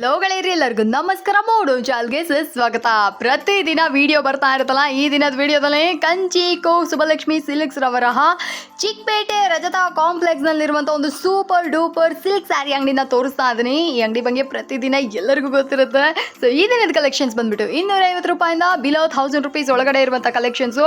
ಲೋಗಳಿರಿ ಎಲ್ಲರಿಗೂ ನಮಸ್ಕಾರ, ಮೂಡು ಚಾಲ್ಗೆ ಸ್ವಾಗತ. ಪ್ರತಿದಿನ ವಿಡಿಯೋ ಬರ್ತಾ ಇರುತ್ತಲ್ಲ, ಈ ದಿನದ ವಿಡಿಯೋದಲ್ಲಿ ಕಂಚಿ ಕೋ ಸುಬಲಕ್ಷ್ಮಿ ಸಿಲ್ಕ್ಸ್ ರವರ ಚಿಕ್ಕಪೇಟೆ, ರಜತಾ ಕಾಂಪ್ಲೆಕ್ಸ್ ನಲ್ಲಿರುವಂತಹ ಒಂದು ಸೂಪರ್ ಡೂಪರ್ ಸಿಲ್ಕ್ ಸ್ಯಾರಿ ಅಂಗಡಿನ ತೋರಿಸ್ತಾ ಇದೀನಿ ಈ ಅಂಗಡಿ ಬಗ್ಗೆ ಪ್ರತಿದಿನ ಎಲ್ಲರಿಗೂ ಗೊತ್ತಿರುತ್ತೆ. ಸೊ ಈ ದಿನದ ಕಲೆಕ್ಷನ್ಸ್ ಬಂದ್ಬಿಟ್ಟು ಇನ್ನೂರ ಐವತ್ತು ರೂಪಾಯಿಂದ ಬಿಲೋ ಥೌಸಂಡ್ ರುಪೀಸ್ ಒಳಗಡೆ ಇರುವಂತಹ ಕಲೆಕ್ಷನ್ಸ್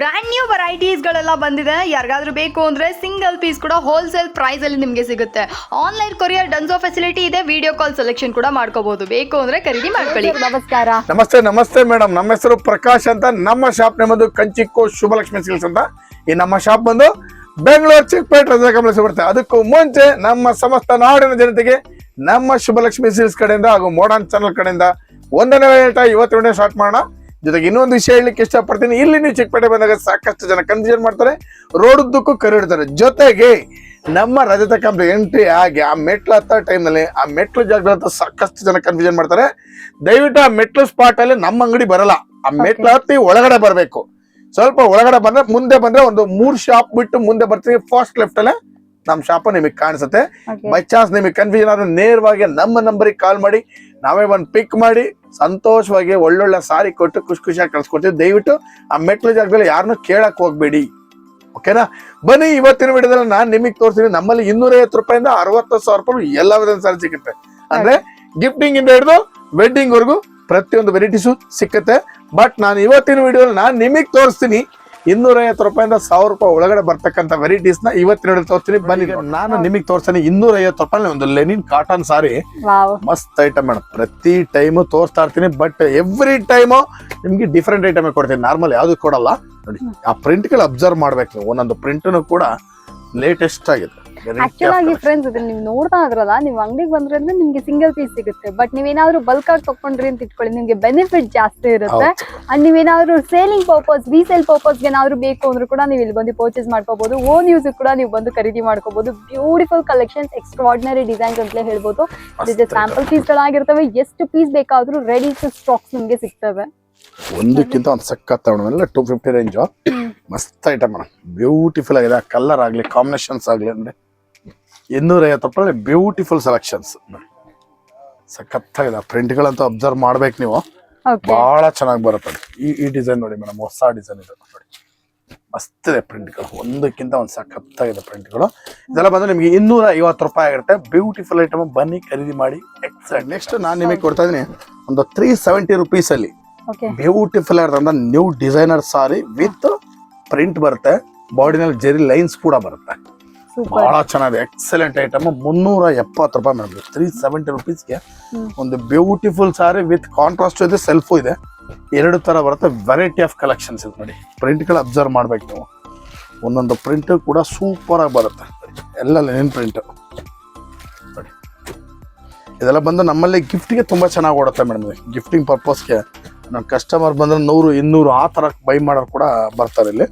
ಬ್ರ್ಯಾಂಡ್ ನ್ಯೂ ವೆರೈಟೀಸ್ಗಳೆಲ್ಲ ಬಂದಿದೆ. ಯಾರಿಗಾದ್ರೂ ಬೇಕು ಅಂದ್ರೆ ಸಿಂಗಲ್ ಪೀಸ್ ಕೂಡ ಹೋಲ್ಸೇಲ್ ಪ್ರೈಸ್ ಅಲ್ಲಿ ನಿಮಗೆ ಸಿಗುತ್ತೆ. ಆನ್ಲೈನ್ ಕೊರಿಯರ್ ಡನ್ಸೋ ಫೆಸಿಲಿಟಿ ಇದೆ. ವಿಡಿಯೋ ಕಾಲ್ ಸೆಲೆಕ್ಷನ್ ಕೂಡ ಮಾಡ್ಕೋಬಹುದು ಬೇಕು ಅಂದ್ರೆ ಖರೀದಿ ಮಾಡ್ಕೊಳ್ಳಿ. ನಮಸ್ಕಾರ. ನಮಸ್ತೆ ನಮಸ್ತೆ ಮೇಡಮ್. ನಮ್ಮ ಹೆಸರು ಪ್ರಕಾಶ್ ಅಂತ. ನಮ್ಮ ಶಾಪ್ ಬಂದು ಕಂಚಿಕ್ಕೋ ಶುಭಲಕ್ಷ್ಮಿ ಸಿಲ್ಸ್ ಅಂತ. ಈ ನಮ್ಮ ಶಾಪ್ ಬಂದು ಬೆಂಗಳೂರು ಚಿಕ್ಕಪೇಟೆ ರಜಾ ಕಮಲಿಸಿ ಬರುತ್ತೆ. ಅದಕ್ಕೂ ಮುಂಚೆ ನಮ್ಮ ಸಮಸ್ತ ನಾಡಿನ ಜನತೆಗೆ ನಮ್ಮ ಶುಭಲಕ್ಷ್ಮಿ ಸಿಲ್ಸ್ ಕಡೆಯಿಂದ ಹಾಗೂ ಮೋಡನ್ ಚಾನಲ್ ಕಡೆಯಿಂದ ಒಂದನೇ ಹೇಳ್ತಾ ಇವತ್ತು ಸ್ಟಾರ್ಟ್ ಮಾಡೋಣ. ಜೊತೆಗೆ ಇನ್ನೊಂದು ವಿಷಯ ಹೇಳಲಿಕ್ಕೆ ಇಷ್ಟಪಡ್ತೀನಿ. ಇಲ್ಲಿ ನೀವು ಚಿಕ್ಕಪೇಟೆ ಬಂದಾಗ ಸಾಕಷ್ಟು ಜನ ಕನ್ಫ್ಯೂಷನ್ ಮಾಡ್ತಾರೆ. ರೋಡ್ ಉದ್ದಕ್ಕೂ ಕರಿಡ್ತಾರೆ ಜೊತೆಗೆ ನಮ್ಮ ರಜತ ಕಂಪ್ನಿ ಎಂಟ್ರಿ ಆಗಿ ಆ ಮೆಟ್ಲು ಹತ್ತ ಟೈಮಲ್ಲಿ ಆ ಮೆಟ್ಲು ಜಾಗದಲ್ಲಿ ಸಾಕಷ್ಟು ಜನ ಕನ್ಫ್ಯೂಷನ್ ಮಾಡ್ತಾರೆ. ದಯವಿಟ್ಟು ಆ ಮೆಟ್ಲು ಸ್ಪಾಟ್ ಅಲ್ಲಿ ನಮ್ಮ ಅಂಗಡಿ ಬರಲ್ಲ. ಆ ಮೆಟ್ಲು ಹತ್ತಿ ಒಳಗಡೆ ಬರಬೇಕು. ಸ್ವಲ್ಪ ಒಳಗಡೆ ಬಂದ್ರೆ ಮುಂದೆ ಬಂದ್ರೆ ಒಂದು ಮೂರ್ ಶಾಪ್ ಬಿಟ್ಟು ಮುಂದೆ ಬರ್ತೀವಿ ಫಸ್ಟ್ ಲೆಫ್ಟ್ ಅಲ್ಲೇ ನಮ್ಮ ಶಾಪ್ ನಿಮಗೆ ಕಾಣಿಸುತ್ತೆ. ಬೈ ಚಾನ್ಸ್ ನಿಮಗೆ ಕನ್ಫ್ಯೂಷನ್ ಆದ್ರೆ ನೇರವಾಗಿ ನಮ್ಮ ನಂಬರಿಗೆ ಕಾಲ್ ಮಾಡಿ ನಾವೇ ಒಂದು ಪಿಕ್ ಮಾಡಿ ಸಂತೋಷವಾಗಿ ಒಳ್ಳೊಳ್ಳೆ ಸಾರಿ ಕೊಟ್ಟು ಖುಷಿ ಖುಷಿಯಾಗಿ ಕಳ್ಸ್ಕೊಡ್ತೀವಿ. ದಯವಿಟ್ಟು ಆ ಮೆಟ್ಲು ಜಾಗದಲ್ಲಿ ಯಾರನ್ನೂ ಕೇಳಕ್ ಹೋಗ್ಬೇಡಿ. ಓಕೆನಾ? ಬನ್ನಿ ಇವತ್ತಿನ ವಿಡಿಯೋದಲ್ಲಿ ನಾನು ನಿಮಗೆ ತೋರಿಸ್ತೀನಿ ನಮ್ಮಲ್ಲಿ ಇನ್ನೂರ ಐವತ್ತು ರೂಪಾಯಿಂದ ಅರವತ್ತು ಸಾವಿರ ರೂಪಾಯಿ ಎಲ್ಲ ವಿಧದ ಸಾರಿ ಸಿಗುತ್ತೆ. ಅಂದ್ರೆ ಗಿಫ್ಟಿಂಗ್ ಇಂದ ಹಿಡಿದು ವೆಡ್ಡಿಂಗ್ ವರ್ಗು ಪ್ರತಿಯೊಂದು ವೆರೈಟೀಸು ಸಿಕ್ಕತ್ತೆ ಬಟ್ ನಾನು ಇವತ್ತಿನ ವಿಡಿಯೋದಲ್ಲಿ ನಾನು ನಿಮಗೆ ತೋರಿಸ್ತೀನಿ ಇನ್ನೂರ ಐವತ್ತು ರೂಪಾಯಿಂದ ಸಾವಿರ ರೂಪಾಯಿ ಒಳಗಡೆ ಬರ್ತಕ್ಕಂಥ ವೆರೈಟೀಸ್ನ ಇವತ್ತಿನ ತೋರಿಸ್ತೀನಿ. ಬನ್ನಿ ನಾನು ನಿಮಗೆ ತೋರಿಸ್ತೀನಿ ಇನ್ನೂರ ಐವತ್ತು ರೂಪಾಯಿ ಒಂದು ಲೆನಿನ್ ಕಾಟನ್ ಸಾರಿ ಮಸ್ತ್ ಐಟಮ್ ಮೇಡಮ್ ಪ್ರತಿ ಟೈಮು ತೋರಿಸ್ತಾ ಇರ್ತೀನಿ ಬಟ್ ಎವ್ರಿ ಟೈಮು ನಿಮ್ಗೆ ಡಿಫ್ರೆಂಟ್ ಐಟಮ್ ಕೊಡ್ತೀನಿ. ನಾರ್ಮಲ್ ಯಾವ್ದು ಕೊಡಲ್ಲ. ನೋಡಿ ಆ ಪ್ರಿಂಟ್ಗಳು ಅಬ್ಸರ್ವ್ ಮಾಡ್ಬೇಕು ನೀವು. ಒಂದೊಂದು ಪ್ರಿಂಟ್ನು ಕೂಡ ಲೇಟೆಸ್ಟ್ ಆಗಿದೆ. ಆಕ್ಚುಲ್ ಆಗಿ ಫ್ರೆಂಡ್ಸ್ ಇದನ್ನ ನೀವು ನೋಡ್ತಾ ಇದ್ರಲ್ಲ ನೀವು ಅಂಗಡಿಗೆ ಬಂದ್ರೆ ಅಂದ್ರೆ ನಿಮ್ಗೆ ಸಿಂಗಲ್ ಪೀಸ್ ಸಿಗುತ್ತೆ. ಬಟ್ ನೀವೇನಾದ್ರೂ ಬಲ್ಕ್ ಆಗಿ ತಕೊಂಡ್ರಿ ಅಂತ ಇಟ್ಕೊಳ್ಳಿ ನಿಮ್ಗೆ ಬೆನಿಫಿಟ್ ಜಾಸ್ತಿ ಇರುತ್ತೆ. ಅಂಡ್ ನೀವೇನಾದ್ರೂ ಸೇಲಿಂಗ್ ಪರ್ಪಸ್ ರೀಸೇಲ್ ಪರ್ಪಸ್ ಏನಾದ್ರು ಬೇಕು ಅಂದ್ರೂ ಕೂಡ ನೀವು ಇಲ್ಲಿ ಬಂದು ಪರ್ಚೇಸ್ ಮಾಡ್ಕೋಬಹುದು ಓನ್ ಯೂಸ್ ಕೂಡ ನೀವು ಬಂದು ಖರೀದಿ ಮಾಡ್ಕೋಬಹುದು ಬ್ಯೂಟಿಫುಲ್ ಕಲೆಕ್ಷನ್ಸ್ ಎಕ್ಸ್ಟ್ರಾರ್ಡಿನರಿ ಡಿಸೈನ್ಸ್ ಅಂತಲೇ ಹೇಳ್ಬೋದು. ಸ್ಯಾಂಪಲ್ ಪೀಸ್ ಗಳಾಗಿರ್ತವೆ. ಎಷ್ಟು ಪೀಸ್ ಬೇಕಾದ್ರೂ ರೆಡಿ ಟು ಸ್ಟಾಕ್ಸ್ ನಿಮ್ಗೆ ಸಿಗ್ತವೆ. ಒಂದಕ್ಕಿಂತ ಒಂದು ಸಖತ್ ಎಲ್ಲ ಟೂ ಫಿಫ್ಟಿ ರೇಂಜು ಮಸ್ತ್ ಐಟಮ್ ಮೇಡಮ್ ಬ್ಯೂಟಿಫುಲ್ ಆಗಿದೆ. ಆ ಕಲರ್ ಆಗಲಿ ಕಾಂಬಿನೇಷನ್ಸ್ ಆಗಲಿ ಅಂದರೆ ಇನ್ನೂರ ಐವತ್ತು ರೂಪಾಯಿ ಬ್ಯೂಟಿಫುಲ್ ಸೆಲೆಕ್ಷನ್ಸ್ ಸಖತ್ತಾಗಿದೆ ಪ್ರಿಂಟ್ಗಳಂತೂ ಅಬ್ಸರ್ವ್ ಮಾಡ್ಬೇಕು ನೀವು. ಭಾಳ ಬಹಳ ಚೆನ್ನಾಗಿ ಬರುತ್ತೆ ಈ ಈ ಡಿಸೈನ್ ನೋಡಿ ಮೇಡಮ್ ಹೊಸ ಡಿಸೈನ್ ಇದೆ. ನೋಡಿ. ಮಸ್ತ್ ಇದೆ ಪ್ರಿಂಟ್ಗಳು ಒಂದಕ್ಕಿಂತ ಒಂದು ಸಖತ್ತಾಗಿದೆ ಪ್ರಿಂಟ್ಗಳು ಇದೆಲ್ಲ ಬಂದ್ರೆ ನಿಮಗೆ ಇನ್ನೂರ ಐವತ್ತು ರೂಪಾಯಿ ಆಗಿರುತ್ತೆ ಬ್ಯೂಟಿಫುಲ್ ಐಟಮ್ ಬನ್ನಿ ಖರೀದಿ ಮಾಡಿ. ಎಕ್ಸಲೆಂಟ್ ನೆಕ್ಸ್ಟ್ ನಾನು ನಿಮಗೆ ಕೊಡ್ತಾ ಇದ್ದೀನಿ. ಒಂದು ತ್ರೀ ಸೆವೆಂಟಿ ರುಪೀಸ್ ಅಲ್ಲಿ ಓಕೆ ಬ್ಯೂಟಿಫುಲ್ ಆಗಿರ್ತಕ್ಕಂಥ new designer sari with print ಬರುತ್ತೆ. ಬಾಡಿನಲ್ಲಿ ಜೆರಿ ಲೈನ್ಸ್ ಕೂಡ ಬರುತ್ತೆ. ಬಹಳ ಚೆನ್ನಾಗಿದೆ. ಎಕ್ಸಲೆಂಟ್ ಐಟಮ್ ಮುನ್ನೂರ ಎಪ್ಪತ್ತು ರೂಪಾಯಿ ಮೇಡಮ್. ತ್ರೀ ಸೆವೆಂಟಿ ರುಪೀಸ್ಗೆ. ಒಂದು ಬ್ಯೂಟಿಫುಲ್ ಸಾರಿ ವಿತ್ ಕಾಂಟ್ರಾಸ್ಟ್ ಇದೆ ಸೆಲ್ಫು ಇದೆ. ಎರಡು ತರ ಬರುತ್ತೆ. ವೆರೈಟಿ ಆಫ್ ಕಲೆಕ್ಷನ್ಸ್ ಇದೆ ನೋಡಿ. ಪ್ರಿಂಟ್ಗಳು ಅಬ್ಸರ್ವ್ ಮಾಡ್ಬೇಕು ನೀವು. ಒಂದೊಂದು ಪ್ರಿಂಟ್ ಕೂಡ ಸೂಪರ್ ಆಗಿ ಬರುತ್ತೆ. ಎಲ್ಲ ಲೆನಿನ್ ಪ್ರಿಂಟ್ ನೋಡಿ. ಇದೆಲ್ಲ ಬಂದು ನಮ್ಮಲ್ಲಿ ಗಿಫ್ಟ್ಗೆ ತುಂಬಾ ಚೆನ್ನಾಗಿ ಓಡುತ್ತೆ ಮೇಡಮ್. ಗಿಫ್ಟಿಂಗ್ ಪರ್ಪಸ್ಗೆ ನಮ್ಮ ಕಸ್ಟಮರ್ ಬಂದ್ರೆ ನೂರು ಇನ್ನೂರು ಆ ಥರ ಬೈ ಮಾಡೋರು ಕೂಡ ಬರ್ತಾರೆ ಇಲ್ಲಿ.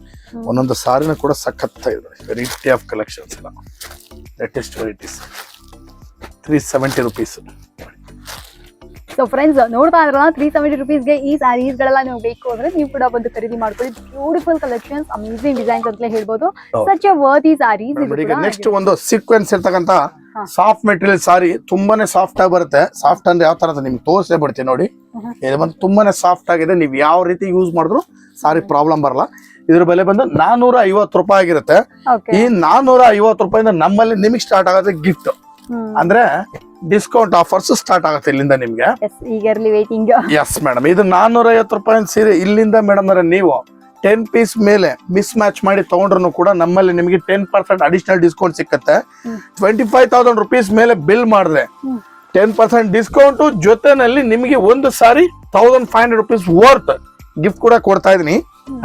ಒಂದೊಂದು ಸಾರಿನ ಕೂಡ ಸಖತ್ತಾಗಿದೆ ವೆರೈಟಿ ಆಫ್ ಕಲೆಕ್ಷನ್ಸ್ ಎಲ್ಲ. Latest varieties three seventy rupees so friends ನೋಡ್ತಾ ಇದ್ರಲ್ಲ ತ್ರೀ ಸೆವೆಂಟಿ ರುಪೀಸ್ಗೆ ಈ ಸ್ಯಾರೀಸ್ ಗಳೆಲ್ಲ ನೀವು ಬೇಕು ಅಂದ್ರೆ ನೀವು ಕೂಡ ಬಂದು ಖರೀದಿ ಮಾಡ್ಕೊಳ್ಳಿ. ಬ್ಯೂಟಿಫುಲ್ ಕಲೆಕ್ಷನ್ಸ್ ಅಮೇಸಿಂಗ್ ಡಿಸೈನ್ಸ್ ಅಂತಲೇ ಹೇಳ್ಬೋದು. ಸಚ್ ಸಚ್ ವರ್ತ್ ಈ ಸ್ಯಾರೀಸ್ ನೆಕ್ಸ್ಟ್ ಒಂದು ಸೀಕ್ವೆನ್ಸ್ ಇರ್ತಕ್ಕಂಥ ಸಾಫ್ಟ್ ಮೆಟೀರಿಯಲ್ ಸಾರಿ ತುಂಬಾನೇ ಸಾಫ್ಟ್ ಆಗಿ ಬರುತ್ತೆ. ಸಾಫ್ಟ್ ಅಂದ್ರೆ ಯಾವ ತರ ನಿಮ್ಗೆ ತೋರಿಸೇ ಬಿಡ್ತೀನಿ ನೋಡಿ. ಇದು ಬಂದು ತುಂಬಾನೇ ಸಾಫ್ಟ್ ಆಗಿದೆ. ನೀವು ಯಾವ ರೀತಿ ಯೂಸ್ ಮಾಡಿದ್ರು ಸಾರಿ ಪ್ರಾಬ್ಲಮ್ ಬರಲ್ಲ. ಇದ್ರ ಬೆಲೆ ಬಂದು ನಾನೂರ ಐವತ್ತು ರೂಪಾಯಿ ಆಗಿರುತ್ತೆ. ಈ ನಾನೂರ ಐವತ್ತು ರೂಪಾಯಿಂದ ನಮ್ಮಲ್ಲಿ ನಿಮಗೆ ಸ್ಟಾರ್ಟ್ ಆಗುತ್ತೆ ಗಿಫ್ಟ್ ಅಂದ್ರೆ ಡಿಸ್ಕೌಂಟ್ ಆಫರ್ಸ್ ಸ್ಟಾರ್ಟ್ ಆಗುತ್ತೆ ಇಲ್ಲಿಂದ ನಿಮ್ಗೆ. Yes eagerly waiting yes madam ಇದು ನಾನೂರ ಐವತ್ತು ರೂಪಾಯಿ ಸೀರೆ ಇಲ್ಲಿಂದ ಮೇಡಮ್ ಅಂದ್ರೆ ನೀವು ಟೆನ್ ಪೀಸ್ ಮೇಲೆ ಮಿಸ್ ಮ್ಯಾಚ್ ಮಾಡಿ ತಗೊಂಡ್ರು ಕೂಡ ನಮ್ಮಲ್ಲಿ ನಿಮಗೆ ಟೆನ್ ಪರ್ಸೆಂಟ್ ಅಡಿಷನಲ್ ಡಿಸ್ಕೌಂಟ್ ಸಿಕ್ಕತ್ತೆ. ಟ್ವೆಂಟಿ ಫೈವ್ ತೌಸಂಡ್ ರುಪೀಸ್ ಮೇಲೆ ಬಿಲ್ ಮಾಡಿದ್ರೆ. ಟೆನ್ ಪರ್ಸೆಂಟ್ ಡಿಸ್ಕೌಂಟ್ ಜೊತೆನಲ್ಲಿ ನಿಮಗೆ ಒಂದು sari thousand five hundred rupees worth gift ಕೂಡ ಕೊಡ್ತಾ ಇದೀನಿ.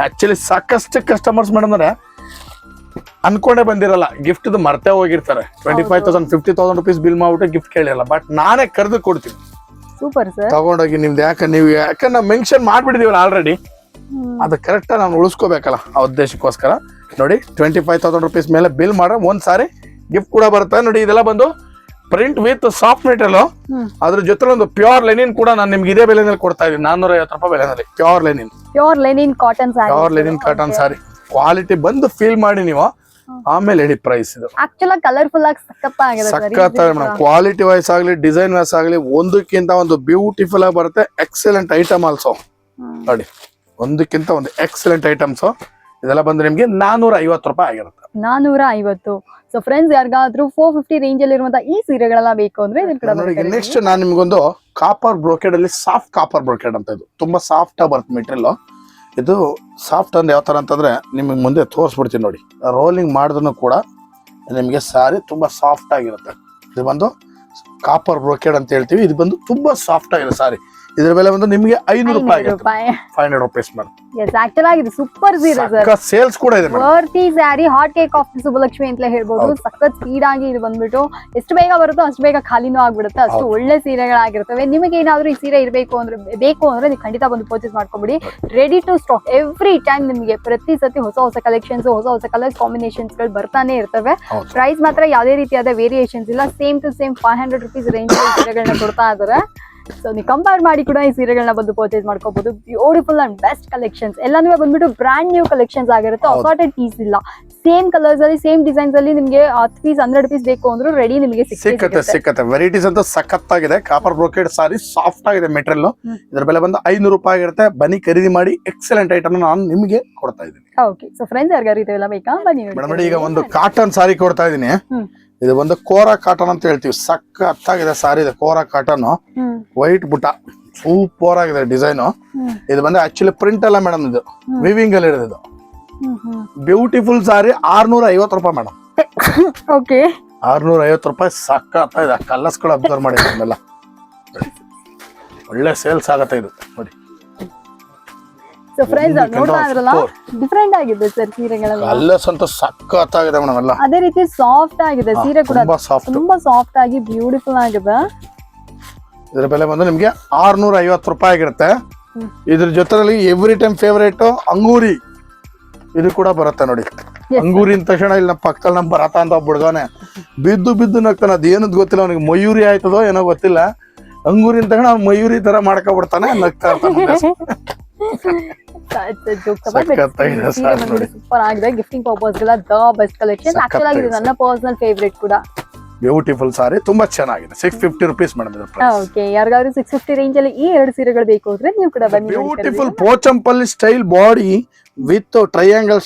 ಆಕ್ಚುಲಿ ಸಾಕಷ್ಟು ಕಸ್ಟಮರ್ಸ್ ಮೇಡಮ್ ಅಂದ್ರೆ ಅನ್ಕೊಂಡೇ ಬಂದಿರಲ್ಲ ಗಿಫ್ಟ್ ಮರ್ತೆ ಹೋಗಿರ್ತಾರೆ. Twenty five thousand fifty thousand rupees bill ಮಾಡ್ಬಿಟ್ಟು ಗಿಫ್ಟ್ ಕೇಳಿಲ್ಲ ಬಟ್ ನಾನೇ ಕರೆದು ಕೊಡ್ತೀನಿ. ಸೂಪರ್ ಸರ್ ತಗೊಂಡೋಗಿ ನಿಮ್ದು ಯಾಕೆ ನೀವು ಯಾಕೆ ನಾವು ಮೆನ್ಷನ್ ಮಾಡ್ಬಿಟ್ಟಿದೀವಲ್ಲ ಆಲ್ರೆಡಿ ಅದು ಕರೆಕ್ಟ್ ನಾನು ಉಳಿಸ್ಕೋಬೇಕಲ್ಲ ಆ ಉದ್ದೇಶಕ್ಕೋಸ್ಕರ. ನೋಡಿ ಟ್ವೆಂಟಿ ಫೈವ್ ತೌಸಂಡ್ ರುಪೀಸ್ ಮೇಲೆ ಬಿಲ್ ಮಾಡ್ರೆ ಒಂದ್ ಸಾರಿ ಗಿಫ್ಟ್ ಕೂಡ ಬರುತ್ತೆ. ನೋಡಿ ಇದೆಲ್ಲ ಬಂದು ಪ್ರಿಂಟ್ ವಿತ್ ಸಾಫ್ಟ್ ಮೆಟೀರಿಯಲ್. ಅದ್ರ ಜೊತೆ ಒಂದು ಪ್ಯೂರ್ ಲೆನಿನ್ ಕೂಡ ನಾನು ನಿಮ್ಗೆ ಇದೇ ಬೆಲೆನಲ್ಲಿ ಕೊಡ್ತಾ ಇದ್ದೀನಿ. ನಾನ್ನೂರ ಐವತ್ತು ರೂಪಾಯಿ ಬೆಲೆನಲ್ಲಿ. Pure linen pure linen cotton sari pure linen cotton sari quality ಬಂದು ಫೀಲ್ ಮಾಡಿ ನೀವು. ಆಮೇಲೆ ಹೇಳಿ ಪ್ರೈಸ್ ಇದು. ಆಕ್ಚುಲಿ ಕಲರ್ಫುಲ್ ಆಗಿ. ಸಖತ್ ಮೇಡಮ್. ಕ್ವಾಲಿಟಿ ವೈಸ್ ಆಗ್ಲಿ ಡಿಸೈನ್ ವೈಸ್ ಆಗ್ಲಿ ಒಂದಕ್ಕಿಂತ ಒಂದು ಬ್ಯೂಟಿಫುಲ್ ಆಗಿ ಬರುತ್ತೆ. ಎಕ್ಸಲೆಂಟ್ ಐಟಮ್ ಆಲ್ಸೋ ನೋಡಿ ಒಂದಕ್ಕಿಂತ ಒಂದು ಎಕ್ಸಲೆಂಟ್ ಐಟಮ್ಸ್ ಇದೆಲ್ಲ ಬಂದ್ರೆ ನಿಮ್ಗೆ ನಾನೂರ ಐವತ್ತು ರೂಪಾಯಿ ಆಗಿರುತ್ತೆ. ನಾನೂರ ಐವತ್ತು ಸೊ ಫ್ರೆಂಡ್ಸ್ ಯಾರಿಗಾದ್ರೂ ಫೋರ್ ಫಿಫ್ಟಿ ರೇಂಜ್ ಅಲ್ಲಿ ಇರುವಂತಹ ಈ ಸೀರೆಗಳೆಲ್ಲ ಬೇಕು ಅಂದ್ರೆ ನೆಕ್ಸ್ಟ್ ನಾನು ನಿಮ್ಗೊಂದು ಕಾಪರ್ ಬ್ರೋಕೆಡ್ ಅಲ್ಲಿ ಸಾಫ್ಟ್ ಕಾಪರ್ ಬ್ರೋಕೆಡ್ ಅಂತ ಇದು. ತುಂಬಾ ಸಾಫ್ಟ್ ಆಗಿ ಬರುತ್ತೆ ಮೆಟೀರಿಯಲ್ ಇದು ಸಾಫ್ಟ್ ಅಂದ್ರೆ ಯಾವ ತರ ಅಂತಂದ್ರೆ ನಿಮಗೆ ಮುಂದೆ ತೋರಿಸ್ಬಿಡ್ತೀನಿ ನೋಡಿ. ರೋಲಿಂಗ್ ಮಾಡಿದ್ರು ಕೂಡ ನಿಮಗೆ ಸಾರಿ ತುಂಬಾ ಸಾಫ್ಟ್ ಆಗಿರುತ್ತೆ. ಇದು ಬಂದು ಕಾಪರ್ ಬ್ರೋಕೆಡ್ ಅಂತ ಹೇಳ್ತೀವಿ. ಇದು ಬಂದು ತುಂಬಾ ಸಾಫ್ಟ್ ಆಗಿದೆ ಸಾರಿ. ಇದ್ರ ಬೆಲೆ ಬಂದು ನಿಮಗೆ ಐನೂರು ರೂಪಾಯಿ ಐನೂರು ಆಗುತ್ತೆ. ರೂಪಾಯಿ. Five hundred rupees yes actual ಆಗಿದೆ ಸೂಪರ್ ಸೀರೆ ಸರ್ ಸೇಲ್ಸ್ ಕೂಡ ಇದೆ worthy sari hot cake of Subbulakshmi ಅಂತ ಹೇಳ್ಬೋದು. ಸಖತ್ ಸ್ಪೀಡ್ ಆಗಿ ಇದು ಬಂದ್ಬಿಟ್ಟು ಎಷ್ಟು ಬೇಗ ಬರುತ್ತೋ ಅಷ್ಟು ಬೇಗ ಖಾಲಿನೂ ಆಗ್ಬಿಡುತ್ತೆ. ಅಷ್ಟು. ಒಳ್ಳೆ ಸೀರೆಗಳಾಗಿರ್ತವೆ. ನಿಮಗೆ ಏನಾದ್ರೂ ಈ ಸೀರೆ ಇರಬೇಕು ಅಂದ್ರೆ ಬೇಕು ಅಂದ್ರೆ ನೀವು ಖಂಡಿತ ಬಂದು purchase ಮಾಡ್ಕೊಬಿಡಿ. Ready to stock every time ನಿಮಗೆ ಪ್ರತಿ ಸತಿ ಹೊಸ ಹೊಸ ಕಲೆಕ್ಷನ್ಸ್ ಹೊಸ ಹೊಸ ಕಲರ್ ಕಾಂಬಿನೇಷನ್ಸ್ಗಳು ಬರ್ತಾನೆ ಇರ್ತವೆ. ಪ್ರೈಸ್ ಮಾತ್ರ ಯಾವುದೇ ರೀತಿಯಾದ ವೇರಿಯೇಷನ್ಸ್ ಇಲ್ಲ. Same to same five hundred rupees range ಸೀರೆಗಳನ್ನ ಕೊಡ್ತಾ ಇದಾರೆ ಸೊ ನೀವು ಕಂಪೇರ್ ಮಾಡಿ ಕೂಡ ಈ ಸೀರೆಗಳನ್ನ ಬಂದು ಪರ್ಚೇಸ್ ಮಾಡ್ಕೋಬಹುದು ಬ್ಯೂಟಿಫುಲ್ ಅಂಡ್ ಬೆಸ್ಟ್ ಕಲೆಕ್ಷನ್ಸ್ ಎಲ್ಲಾನು ಬಂದ್ಬಿಟ್ಟು ಬ್ರಾಂಡ್ ನ್ಯೂ ಕಲೆಕ್ಷನ್ಸ್ ಆಗಿರುತ್ತೆ. ಅಸಾರ್ಟೆಡ್ ಪೀಸ್ ಇಲ್ಲ. ಸೇಮ್ ಕಲರ್ಸ್ ಅಲ್ಲಿ ಸೇಮ್ ಡಿಸೈನ್ಸ್ ಅಲ್ಲಿ ನಿಮಗೆ ಹತ್ತು ಪೀಸ್ ಹಂಡ್ರೆಡ್ ಪೀಸ್ ಬೇಕು ಅಂದ್ರೆ ರೆಡಿ ನಿಮಗೆ ಸಿಕ್ಕತ್ತೆ ಸಿಕ್ಕತ್ತೆ. ವೆರೈಟೀಸ್ ಅಂತ ಸಖತ್ತಾಗಿದೆ. ಕಾಪರ್ ಬ್ರೋಕೆಡ್ ಸಾರಿ ಸಾಫ್ಟ್ ಆಗಿದೆ ಮೆಟೀರಿಯಲ್ ಇದರ ಬೆಲೆ ಬಂದು ಐನೂರು ರೂಪಾಯಿ ಆಗಿರುತ್ತೆ. ಬನ್ನಿ ಖರೀದಿ ಮಾಡಿ ಎಕ್ಸಲೆಂಟ್ ಐಟಮ್ ನಾನು ನಿಮಗೆ ಕೊಡ್ತಾ ಇದ್ದೀನಿ. ಓಕೆ ಸೊ ಫ್ರೆಂಡ್ಸ್ ಯಾರಿಗಾರು ಇದೆಲ್ಲ ಬೇಕಾ? ಬನ್ನಿ. ಮೇಡಮ್ ಈಗ ಒಂದು ಕಾಟನ್ ಸಾರಿ ಕೊಡ್ತಾ ಇದ್ದೀನಿ. ಇದು ಒಂದು ಕೋರ ಕಾಟನ್ ಅಂತ ಹೇಳ್ತೀವಿ. ಸಖತ್ತಾಗಿದೆ ಸಾರಿ ಇದೆ ಕೋರ ಕಾಟನ್ ವೈಟ್ ಬುಟ್ಟ ಸೂಪರ್ ಆಗಿದೆ ಡಿಸೈನ್ ಇದು ಬಂದು ಆಕ್ಚುಲಿ ಪ್ರಿಂಟ್ ಅಲ್ಲ ಮೇಡಮ್ ಇದು. ವಿವಿಂಗ್ ಅಲ್ಲಿ ಹ್ಮ್ ಬ್ಯೂಟಿಫುಲ್ ಸಾರಿ ಆರ್ನೂರ ಐವತ್ತು ರೂಪಾಯಿ ಮೇಡಮ್ ಓಕೆ ಆರ್ನೂರ ಐವತ್ತು ರೂಪಾಯಿ ಸಖತ್ತಾಗಿದೆ ಕಲರ್ಸ್ಗಳು ಅಬ್ಸರ್ವ್ ಮಾಡಿದ್ರೆ ಒಳ್ಳೆ ಸೇಲ್ಸ್ ಆಗತ್ತೆ ಇದು. ನೋಡಿ. ಸೊ ಫ್ರೆಂಡ್ಸ್ ನೋಡ್ತಾ ಇದ್ರಲ್ಲ? ಡಿಫ್ರೆಂಟ್ ಆಗಿದೆ ಸರ್ ಸೀರೆಗಳೆಲ್ಲ ಕಲರ್ಸ್ ಅಂತೂ ಸಖತ್ತಾಗಿದೆ ಮೇಡಮ್ ಎಲ್ಲ ಅದೇ ರೀತಿ ಸಾಫ್ಟ್ ಆಗಿದೆ ಸೀರೆ ಕೂಡ ತುಂಬಾ ಸಾಫ್ಟ್ ತುಂಬಾ ಸಾಫ್ಟ್ ಆಗಿ ಬ್ಯೂಟಿಫುಲ್ ಆಗಿದೆ. ಇದರ ಬೆಲೆ ಬಂದು ನಿಮಗೆ ಆರ್ನೂರ ಐವತ್ತು ರೂಪಾಯಿ ಆಗಿರುತ್ತೆ. ಇದ್ರ ಜೊತೆಲಿ ಎವ್ರಿ ಟೈಮ್ ಫೇವರೇಟ್ ಅಂಗೂರಿ. ಇದು ಕೂಡ ಬರುತ್ತೆ ನೋಡಿ. ಅಂಗೂರಿನ ತಕ್ಷಣ ಇಲ್ಲಿ ನಮ್ಮ ಪಕ್ಕದಲ್ಲಿ ನಮ್ಮ ಬರತ ಅಂತ ಒಬ್ಬ ಬಿದ್ದು ಬಿದ್ದು ನಗ್ತಾನೆ ಅದೇನದ್ ಗೊತ್ತಿಲ್ಲ ಅವನಿಗೆ ಮಯೂರಿ ಆಯ್ತದೋ ಏನೋ ಗೊತ್ತಿಲ್ಲ. ಅಂಗೂರಿನ ತಕ್ಷಣ ಮಯೂರಿ ತರ ಮಾಡ್ಕೊಬಿಡ್ತಾನೆ ನಗ್ತಾ ಇರ್ತಾನೆ. ಸೂಪರ್ ಆಗಿದೆ. ಗಿಫ್ಟಿಂಗ್ ಪರ್ಪಸ್ ಗೆಲ್ಲ ದ ಬೆಸ್ಟ್ ಕಲೆಕ್ಷನ್ ಆಕ್ಚುಲ್ ಆಗಿ ನನ್ನ ಪರ್ಸನಲ್ ಫೇವ್ರೇಟ್ ಕೂಡ. ಬ್ಯೂಟಿಫುಲ್ ಸಾರಿ ತುಂಬಾ ಚೆನ್ನಾಗಿದೆ. Six fifty rupees madam okay ಯಾರಿಗಾದ್ರೂ ಸಿಕ್ಸ್ ಫಿಫ್ಟಿ ರೇಂಜ್ ಅಲ್ಲಿ ಈ ಎರಡು ಸೀರೆಗಳು ಬೇಕು ಅಂದ್ರೆ ನೀವು ಕೂಡ ಬನ್ನಿ beautiful. Pochampally style body with triangle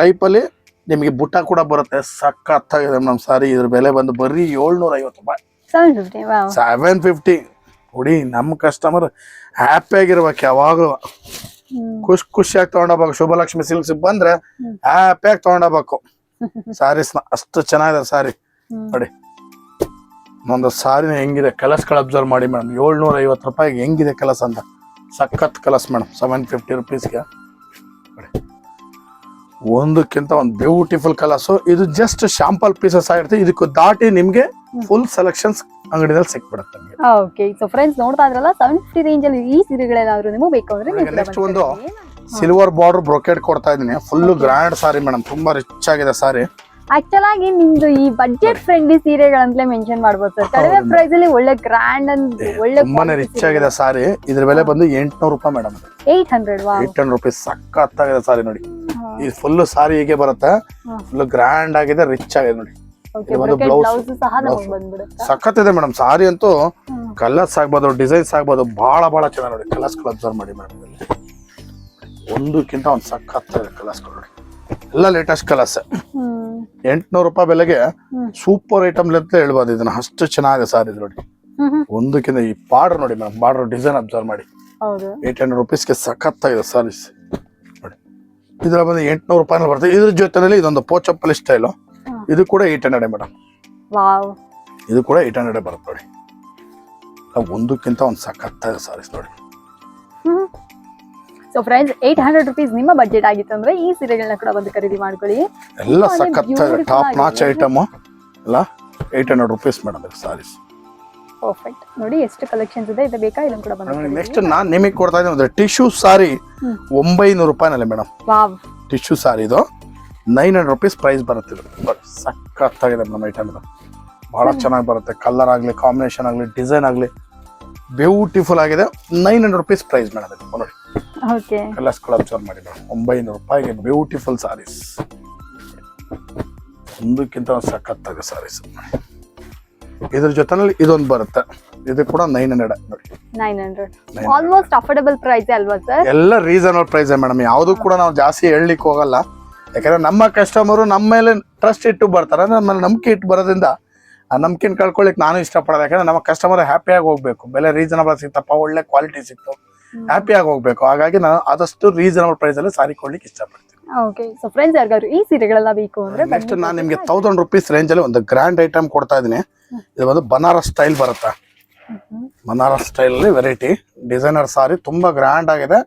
type ಅಲ್ಲಿ ನಿಮಗೆ ಬುಟ್ಟ ಕೂಡ ಬರುತ್ತೆ. ಸಖತ್ತಾಗಿದೆ ನಮ್ ಸಾರಿ ಇದ್ರ ಬೆಲೆ ಬಂದು ಬರೀ ಏಳ್ನೂರ ಐವತ್ತು ರೂಪಾಯಿ 750 ವಾವ್ ಸೆವೆನ್ ಫಿಫ್ಟಿ ನೋಡಿ ನಮ್ಮ ಕಸ್ಟಮರ್ ಹ್ಯಾಪಿ ಆಗಿರ್ಬೇಕು ಯಾವಾಗಲೂ. ಖುಷಿ ಖುಷಿಯಾಗಿ ತಗೊಂಡೋಗ್ಬೇಕು. ಶುಭಲಕ್ಷ್ಮಿ ಸಿಲ್ಕ್ಸ್ ಬಂದ್ರೆ. ಹ್ಯಾಪಿಯಾಗಿ ತಗೊಂಡೋಗ್ಬೇಕು. ಸಾರೀಸ್ನ ಅಷ್ಟು ಚೆನ್ನಾಗಿದೆ ಸಾರಿ. ನೋಡಿ. ಒಂದು ಸಾರಿನ ಹೆಂಗಿದೆ. ಕಲರ್ಸ್ಗಳು ಅಬ್ಸರ್ವ್ ಮಾಡಿ ಮೇಡಮ್ ಏಳ್ನೂರ ಐವತ್ತು ರೂಪಾಯಿಗೆ ಹೆಂಗಿದೆ ಕಲಸ್ ಅಂತ. ಸಖತ್ ಕಲಸ್ ಮೇಡಮ್ ಸೆವೆನ್ ಫಿಫ್ಟಿ ರುಪೀಸ್ಗೆ ಒಂದಕ್ಕಿಂತ ಒಂದು ಬ್ಯೂಟಿಫುಲ್ ಕಲರ್ಸು ಇದು ಜಸ್ಟ್ ಶಾಂಪಲ್ ಪೀಸಸ್ ಆಗಿರುತ್ತೆ. ಇದಕ್ಕೂ ದಾಟಿ ನಿಮಗೆ ಫುಲ್ ಸೆಲೆಕ್ಷನ್ಸ್ ಅಂಗಡಿನಲ್ಲಿ ಸಿಕ್ಬಿಡುತ್ತೆ ನಿಮಗೆ. ಓಕೆ ಸೊ ಫ್ರೆಂಡ್ಸ್ ನೋಡ್ತಾ ಇದ್ರಲ್ಲ ಸೆವೆನ್ ಫಿಫ್ಟಿ ರೇಂಜ್ ಅಲ್ಲಿ ಈ ಸೀರೆಗಳೇನಾದ್ರೂ ನಿಮಗೆ ಬೇಕು ಅಂದ್ರೆ ನೀವು ನೆಕ್ಸ್ಟ್ ಒಂದು ಸಿಲ್ವರ್ ಬಾರ್ಡರ್ ಬ್ರೊಕೆಟ್ ಕೊಡ್ತಾ ಇದೀನಿ ಫುಲ್ ಗ್ರ್ಯಾಂಡ್ ಸಾರಿ ಮೇಡಮ್ ತುಂಬಾ ರಿಚ್ ಆಗಿದೆ ಸಾರಿ ಆಕ್ಚುಲ್ ಆಗಿ ನಿಮ್ದು ಈ ಬಜೆಟ್ ಫ್ರೆಂಡ್ಲಿ ಸೀರೆಗಳಂತಲೇ ಮೆನ್ಷನ್ ಮಾಡ್ಬೋದು ಸರ್ ಕಡಿಮೆ ಪ್ರೈಸ್ ಅಲ್ಲಿ ಒಳ್ಳೆ ಗ್ರ್ಯಾಂಡ್ ಒಳ್ಳೆ ತುಂಬಾನೇ ರಿಚ್ ಆಗಿದೆ ಸಾರಿ. ಇದ್ರ ಬೆಲೆ ಬಂದು ಎಂಟ್ನೂರು ರೂಪಾಯಿ madam eight hundred eight hundred rupees ಸಕ್ಕತ್ತಾಗಿದೆ ಸಾರಿ ನೋಡಿ. ಈ ಫುಲ್ ಸಾರಿ ಹೀಗೆ ಬರುತ್ತೆ. ಫುಲ್ ಗ್ರ್ಯಾಂಡ್ ಆಗಿದೆ ರಿಚ್ ಆಗಿದೆ ನೋಡಿ. ಒಂದು. ಬ್ಲೌಸ್ ಸಖತ್ ಇದೆ ಮೇಡಮ್ ಸಾರಿ ಅಂತೂ ಕಲರ್ಸ್ ಆಗ್ಬೋದು ಡಿಸೈನ್ಸ್ ಆಗ್ಬೋದು ಬಹಳ ಬಹಳ ಚೆನ್ನಾಗಿ ನೋಡಿ. ಕಲರ್ಸ್ಗಳು ಅಬ್ಸರ್ವ್ ಮಾಡಿ ಮೇಡಮ್ ಒಂದಕ್ಕಿಂತ ಒಂದು ಸಖತ್ ಇದೆ ಕಲರ್ಸ್ಗಳು ನೋಡಿ. ಎಲ್ಲ ಲೇಟೆಸ್ಟ್ ಕಲರ್ಸ್ ಎಂಟ್ನೂರು ರೂಪಾಯಿ ಬೆಲೆಗೆ ಸೂಪರ್ ಐಟಮ್ ಅಂತ ಹೇಳ್ಬೋದು ಇದನ್ನ. ಅಷ್ಟು ಚೆನ್ನಾಗಿದೆ ಸಾರಿ ಇದು ನೋಡಿ. ಒಂದಕ್ಕಿಂತ ಈ ಬಾರ್ಡರ್ ನೋಡಿ ಮೇಡಮ್ ಬಾರ್ಡರ್ ಡಿಸೈನ್ ಅಬ್ಸರ್ವ್ ಮಾಡಿ. ಏಟ್ ಹಂಡ್ರೆಡ್ ರುಪೀಸ್ಗೆ ಸಖತ್ತಾಗಿದೆ ಸಾರೀಸ್ ನೋಡಿ. ಇದ್ರ ಬಂದು ಎಂಟ್ನೂರು ರೂಪಾಯಿ ಬರ್ತದೆ ಇದ್ರ ಜೊತೆನಲ್ಲಿ ಇದೊಂದು ಪೋಚಪ್ಪಲಿ ಸ್ಟೈಲು. ಇದು ಕೂಡ ಏಟ್ ಹಂಡ್ರೆಡ್ ಮೇಡಮ್ ವಾವ್. ಇದು ಕೂಡ ಏಟ್ ಹಂಡ್ರೆಡ್ ಬರುತ್ತೆ ನೋಡಿ. ಒಂದಕ್ಕಿಂತ ಒಂದು ಸಖತ್ತಾಗಿ ಸಾರೀಸ್ ನೋಡಿ. So friends eight hundred rupees ನಿಮ್ಮ ಬಜೆಟ್ ಆಗಿತ್ತು ಅಂದ್ರೆ ಈ ಸೀರೆಗಳನ್ನ ಕೂಡ ಬಂದು ಖರೀದಿ ಮಾಡ್ಕೊಳ್ಳಿ. ಎಲ್ಲ ಸಖತ್ತಾಗಿ ಟಾಪ್. ನಾಚ್ ಐಟಮ್ ಎಲ್ಲ ಏಟ್ ಹಂಡ್ರೆಡ್ ರುಪೀಸ್ ಮೇಡಮ್ ಇದು ಸಾರೀಸ್ ಪರ್ಫೆಕ್ಟ್ ನೋಡಿ ಎಷ್ಟು ಕಲೆಕ್ಷನ್ಸ್ ಇದೆ. ಇದು ಬೇಕಾ? ಇಲ್ಲ ಕೂಡ ಬಂದು ನೆಕ್ಸ್ಟ್ ನಾನು ನಿಮಗೆ ಕೊಡ್ತಾ ಇದ್ದೀನಿ ಒಂದು ಟಿಶ್ಯೂ ಸಾರಿ. ಒಂಬೈನೂರು ರೂಪಾಯಿನಲ್ಲಿ ಮೇಡಮ್ ವಾವ್. ಟಿಶ್ಯೂ ಸಾರಿ ಇದು. ನೈನ್ ಹಂಡ್ರೆಡ್ ರುಪೀಸ್ ಪ್ರೈಸ್ ಬರುತ್ತೆ ಇದು. ಬಟ್ ಸಖತ್ತಾಗಿದೆ ನಮ್ಮ ಐಟಮ್ ಇದು. ಭಾಳ ಚೆನ್ನಾಗಿ ಬರುತ್ತೆ. ಕಲರ್ ಆಗಲಿ ಕಾಂಬಿನೇಷನ್ ಆಗಲಿ ಡಿಸೈನ್ ಆಗಲಿ ಬ್ಯೂಟಿಫುಲ್ ಆಗಿದೆ. Nine hundred rupees price madam ಇದು. ನೋಡಿ. ಅಬ್ಸರ್ವ್ ಮಾಡಿ ಮೇಡಮ್. ಒಂಬೈನೂರು ರೂಪಾಯಿಗೆ ಬ್ಯೂಟಿಫುಲ್ ಸಾರೀಸ್ ಒಂದಕ್ಕಿಂತ ಒಂದು ಸಖತ್ತಾಗ ಸಾರೀಸ್ ಇದ್ರ ಜೊತೆನಲ್ಲಿ ಇದೊಂದು ಬರುತ್ತೆ. ಇದು ಕೂಡ ನೈನ್ ಹಂಡ್ರೆಡ್. ನೋಡಿ. ನೈನ್ 900. ಆಲ್ಮೋಸ್ಟ್ ಅಫೋರ್ಡಬಲ್ ಪ್ರೈಸ್ ಅಲ್ವಾ ಸರ್ ಎಲ್ಲ ರೀಸನಬಲ್ ಪ್ರೈಸ್ ಮೇಡಮ್. ಯಾವುದು ಕೂಡ ನಾವು ಜಾಸ್ತಿ ಹೇಳಲಿಕ್ಕೆ ಹೋಗಲ್ಲ. ಯಾಕಂದ್ರೆ ನಮ್ಮ ಕಸ್ಟಮರು ನಮ್ಮ ಮೇಲೆ ಟ್ರಸ್ಟ್ ಇಟ್ಟು ಬರ್ತಾರೆ ನಮ್ಮ ನಮ್ಮಲ್ಲಿ ನಂಬಿಕೆ ಇಟ್ಟು ಬರೋದ್ರಿಂದ ಆ ನಂಬಿಕೆನ ಕಳ್ಕೊಳ್ಳಿಕ್ಕೆ ನಾನು ಇಷ್ಟಪಡೋದು. ಯಾಕಂದ್ರೆ ನಮ್ಮ ಕಸ್ಟಮರ್ ಹ್ಯಾಪಿಯಾಗಿ ಹೋಗ್ಬೇಕು. ಬೆಲೆ ರೀಸನಬಲ್ ಸಿಗ್ತಪ್ಪ ಒಳ್ಳೆ ಕ್ವಾಲಿಟಿ ಸಿಕ್ತು. ಹ್ಯಾಪಿಯಾಗಿ ಹೋಗ್ಬೇಕು. ಹಾಗಾಗಿ ನಾನು ಆದಷ್ಟು ರೀಸನಬಲ್ ಪ್ರೈಸ್ ಅಲ್ಲಿ ಸಾರಿ ಕೊಡ್ಲಿಕ್ಕೆ ಇಷ್ಟಪಡ್ತೀನಿ. ಓಕೆ ಸೊ ಫ್ರೆಂಡ್ಸ್ ಯಾರಿಗಾದ್ರು ಈ ಸೀರೆಗಳೆಲ್ಲ ಬೇಕು ಅಂದ್ರೆ ನೆಕ್ಸ್ಟ್ ನಾನು ನಿಮಗೆ ತೌಸಂಡ್ ರುಪೀಸ್ ರೇಂಜ್ ಅಲ್ಲಿ ಒಂದು ಗ್ರ್ಯಾಂಡ್ ಐಟಮ್ ಕೊಡ್ತಾ ಇದೀನಿ ಇದು ಒಂದು ಬನಾರಸ್ ಸ್ಟೈಲ್ ಬರುತ್ತೆ? ಬನಾರಸ್ ಸ್ಟೈಲ್ ಅಲ್ಲಿ ವೆರೈಟಿ ಡಿಸೈನರ್ ಸಾರಿ ತುಂಬಾ ಗ್ರ್ಯಾಂಡ್ ಆಗಿದೆ.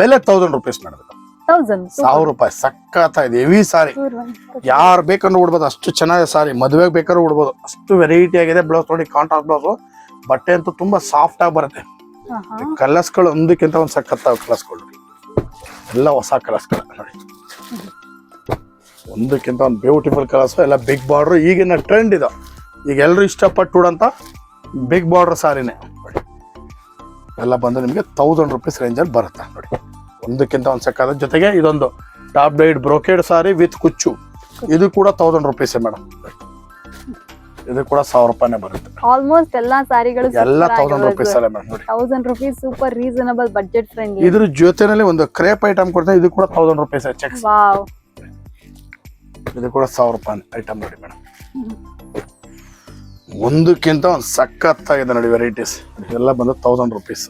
ಬೆಲೆ ತೌಸಂಡ್ ರುಪೀಸ್ ಮೇಡಮ್ ತೌಸಂಡ್ ಸಾವಿರ ರೂಪಾಯಿ ಸಖತ್ ಇದೆ ಹೆವಿ ಸಾರಿ. ಯಾರು ಬೇಕಂದ್ರೆ ಉಡ್ಬೋದು ಅಷ್ಟು ಚೆನ್ನಾಗಿದೆ ಸಾರಿ ಮದುವೆಗೆ ಬೇಕಾದ್ರೂ ಉಡ್ಬೋದು ಅಷ್ಟು ವೆರೈಟಿ ಆಗಿದೆ ಬ್ಲೌಸ್ ನೋಡಿ ಕಾಂಟ್ರಾಸ್ಟ್ ಬ್ಲೌಸ್ ಬಟ್ಟೆ ಅಂತೂ ತುಂಬಾ ಸಾಫ್ಟ್ ಆಗಿ ಬರುತ್ತೆ. ಕಲರ್ಸ್ಗಳು ಒಂದಕ್ಕಿಂತ ಒಂದು ಸಖತ್ತಾಗಿ ಕಲರ್ಸ್ಗಳು ಎಲ್ಲ ಹೊಸ ಕಲರ್ಸ್ಗಳು ನೋಡಿ. ಒಂದಕ್ಕಿಂತ ಒಂದು ಬ್ಯೂಟಿಫುಲ್ ಕಲರ್ಸ್ ಎಲ್ಲ ಬಿಗ್ ಬಾರ್ಡ್ರು ಈಗಿನ ಟ್ರೆಂಡ್ ಇದು. ಈಗ ಎಲ್ಲರೂ ಇಷ್ಟಪಟ್ಟು ಉಡಂತ ಬಿಗ್ ಬಾರ್ಡ್ರ್ ಸಾರಿನೇ. ನೋಡಿ. ಎಲ್ಲ ಬಂದು ನಿಮಗೆ ತೌಸಂಡ್ ರುಪೀಸ್ ರೇಂಜಲ್ಲಿ ಬರುತ್ತೆ ನೋಡಿ. ಒಂದಕ್ಕಿಂತ ಒಂದು ಸೆಕ್ ಜೊತೆಗೆ ಇದೊಂದು top dyed brocade sari with ಕುಚ್ಚು. ಇದು ಕೂಡ ತೌಸಂಡ್ ರುಪೀಸ್ ಮೇಡಮ್ ಇದು ಕೂಡ ಸಾವಿರ ರೂಪಾಯಿನೇ ಬರುತ್ತೆ. ಆಲ್ಮೋಸ್ಟ್ ಎಲ್ಲಾ ಸಾರಿಗಳು ಎಲ್ಲ ತೌಸಂಡ್ ರುಪೀಸ್ ಅಲ್ಲೇ madam thousand rupees super reasonable budget friend ಇದ್ರ ಜೊತೆನಲ್ಲಿ ಒಂದು ಕ್ರೇಪ್ ಐಟಮ್ ಕೊಡ್ತಾರೆ ಇದು ಕೂಡ ತೌಸಂಡ್ ರುಪೀಸ್ ಚೆಕ್ಸ್ ವಾವ್ ಇದು ಕೂಡ ಸಾವಿರ ರೂಪಾಯಿ ಐಟಮ್ ನೋಡಿ ಮೇಡಮ್ ಒಂದಕ್ಕಿಂತ ಒಂದು ಸಖತ್ತಾಗಿದೆ ನೋಡಿ ವೆರೈಟೀಸ್ ಎಲ್ಲ ಬಂದು ತೌಸಂಡ್ ರುಪೀಸ್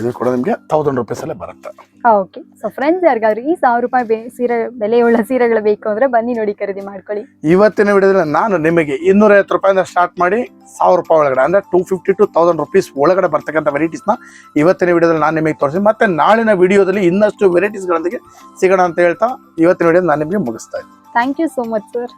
ಇದು ಕೂಡ ನಿಮಗೆ ತೌಸಂಡ್ ರುಪೀಸ್ ಅಲ್ಲೇ ಬರುತ್ತೆ. ಓಕೆ ಸೊ ಫ್ರೆಂಡ್ಸ್ ಯಾರಿಗಾದ್ರು ಈ ಸಾವಿರ ರೂಪಾಯಿ ಸೀರೆ ಬೆಲೆಯುಳ್ಳ ಸೀರೆಗಳು ಬೇಕು ಅಂದ್ರೆ ಬನ್ನಿ ನೋಡಿ ಖರೀದಿ ಮಾಡ್ಕೊಳ್ಳಿ. ಇವತ್ತಿನ ವಿಡಿಯೋದಲ್ಲಿ ನಾನು ನಿಮಗೆ ಇನ್ನೂರ ಐವತ್ತು ರೂಪಾಯಿಂದ ಸ್ಟಾರ್ಟ್ ಮಾಡಿ ಸಾವಿರ ರೂಪಾಯಿ ಒಳಗಡೆ ಅಂದ್ರೆ two fifty to thousand rupees ಒಳಗಡೆ ಬರ್ತಕ್ಕಂಥ ವೆರೈಟೀಸ್ನ ಇವತ್ತಿನ ವಿಡಿಯೋದಲ್ಲಿ ನಾನು ನಿಮಗೆ ತೋರಿಸಿ ಮತ್ತೆ ನಾಳಿನ ವಿಡಿಯೋದಲ್ಲಿ ಇನ್ನಷ್ಟು ವೆರೈಟೀಸ್ಗಳೊಂದಿಗೆ ಸಿಗೋಣ ಅಂತ ಹೇಳ್ತಾ ಇವತ್ತಿನ ವಿಡಿಯೋ ನಾನು ನಿಮಗೆ ಮುಗಿಸ್ತಾ ಇದ್ದೀನಿ. Thank you so much sir